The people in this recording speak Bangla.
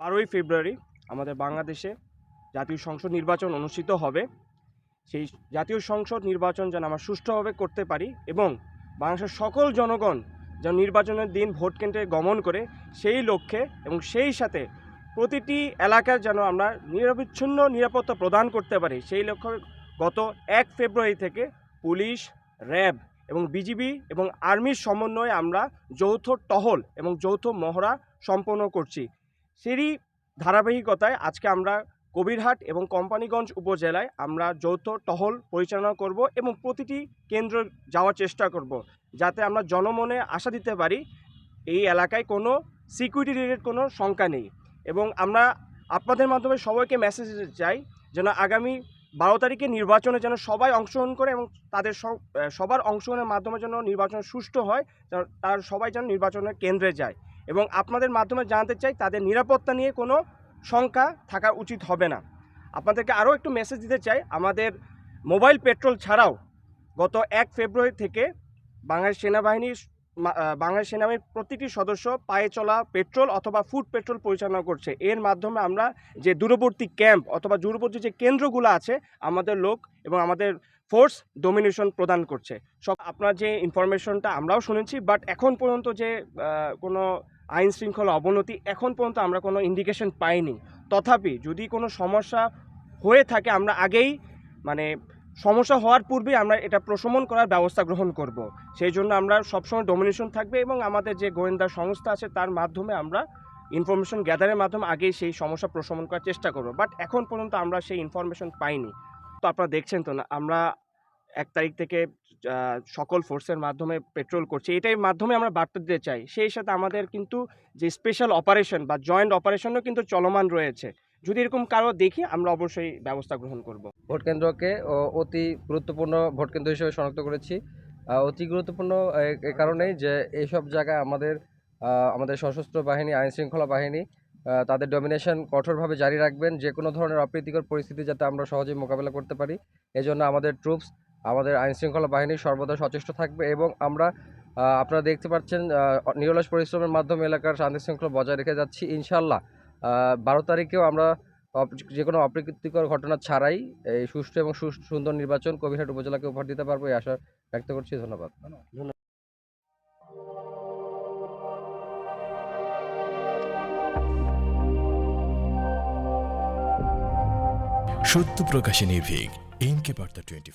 বারোই ফেব্রুয়ারি আমাদের বাংলাদেশে জাতীয় সংসদ নির্বাচন অনুষ্ঠিত হবে। সেই জাতীয় সংসদ নির্বাচন যেন আমরা সুষ্ঠুভাবে করতে পারি এবং বাংলাদেশের সকল জনগণ যেন নির্বাচনের দিন ভোট কেন্দ্রে গমন করে সেই লক্ষ্যে এবং সেই সাথে প্রতিটি এলাকার যেন আমরা নিরবিচ্ছিন্ন নিরাপত্তা প্রদান করতে পারি। সেই লক্ষ্যে গত এক ফেব্রুয়ারি থেকে পুলিশ, র্যাব এবং বিজিবি এবং আর্মির সমন্বয়ে আমরা যৌথ টহল এবং যৌথ মহড়া সম্পন্ন করছি। সেরই ধারাবাহিকতায় আজকে আমরা কবিরহাট এবং কোম্পানিগঞ্জ উপজেলায় আমরা যৌথ টহল পরিচালনা করব এবং প্রতিটি কেন্দ্র যাওয়ার চেষ্টা করব যাতে আমরা জনমনে আশা দিতে পারি এই এলাকায় কোনো সিকিউরিটি রিলেটেড কোনো শঙ্কা নেই। এবং আমরা আপনাদের মাধ্যমে সবাইকে মেসেজ দিতে চাই যেন আগামী বারো তারিখে নির্বাচনে যেন সবাই অংশগ্রহণ করে এবং তাদের সবার অংশগ্রহণের মাধ্যমে যেন নির্বাচন সুষ্ঠু হয় তার সবাই যেন নির্বাচনের কেন্দ্রে যায়। এবং আপনাদের মাধ্যমে জানতে চাই, তাদের নিরাপত্তা নিয়ে কোনো শঙ্কা থাকা উচিত হবে না। আপনাদেরকে আরও একটু মেসেজ দিতে চাই, আমাদের মোবাইল পেট্রোল ছাড়াও গত এক ফেব্রুয়ারি থেকে বাংলাদেশ সেনাবাহিনীর বাংলাদেশ সেনাবাহিনীর প্রতিটি সদস্য পায়ে চলা পেট্রোল অথবা ফুড পেট্রোল পরিচালনা করছে। এর মাধ্যমে আমরা যে দূরবর্তী ক্যাম্প অথবা দূরবর্তী যে কেন্দ্রগুলো আছে, আমাদের লোক এবং আমাদের ফোর্স ডোমিনেশন প্রদান করছে। সব, আপনার যে ইনফরমেশনটা আমরাও শুনেছি বাট এখন পর্যন্ত যে কোনো আইন শৃঙ্খলা অবনতি এখন পর্যন্ত আমরা কোনো ইন্ডিকেশন পাইনি। তথাপি যদি কোনো সমস্যা হয়ে থাকে, আমরা আগেই মানে সমস্যা হওয়ার পূর্বে আমরা এটা প্রশমন করার ব্যবস্থা গ্রহণ করব। সেই জন্য আমরা সবসময় ডোমিনেশন থাকবে এবং আমাদের যে গোয়েন্দা সংস্থা আছে, তার মাধ্যমে আমরা ইনফরমেশন গ্যাদারের মাধ্যমে আগেই সেই সমস্যা প্রশমন করার চেষ্টা করব। বাট এখন পর্যন্ত আমরা সেই ইনফরমেশন পাইনি। তো আপনারা দেখছেন তো না, আমরা এক তারিখ থেকে সকল ফোর্সের মাধ্যমে পেট্রোল করছি। এটাই মাধ্যমে আমরা বার্তা দিতে চাই। সেই সাথে আমাদের কিন্তু যে স্পেশাল অপারেশন বা জয়েন্ট অপারেশনও কিন্তু চলমান রয়েছে। যদি এরকম কারও দেখি, আমরা অবশ্যই ব্যবস্থা গ্রহণ করব। ভোট কেন্দ্রকে অতি গুরুত্বপূর্ণ ভোট কেন্দ্র হিসেবে শনাক্ত করেছি। অতি গুরুত্বপূর্ণ, এ- কারণেই যে এইসব জায়গায় আমাদের আমাদের সশস্ত্র বাহিনী, আইন শৃঙ্খলা বাহিনী তাদের ডমিনেশন কঠোরভাবে জারি রাখবেন। যে কোনো ধরনের অপ্রীতিকর পরিস্থিতি যাতে আমরা সহজেই মোকাবেলা করতে পারি। এজন্য আমাদের ট্রুপস আমাদের আইন শৃঙ্খলা বাহিনী সর্বদা সচেষ্ট থাকবে এবং আমরা আপনারা দেখতে পাচ্ছেন নিরলস পরিশ্রমের মাধ্যমে এলাকার শান্তি শৃঙ্খলা বজায় রেখে যাচ্ছি ইনশাল্লাহ বারো তারিখেও আমরা যে কোনো অপ্রীতিকর ঘটনা ছাড়াই এই সুষ্ঠু এবং সুন্দর নির্বাচন কবিরহাট উপজেলাকে উপহার দিতে পারব, এই আশা ব্যক্ত করছি। ধন্যবাদ। সত্য প্রকাশে নির্ভীক ইনকে বার্তা টোয়েন্টি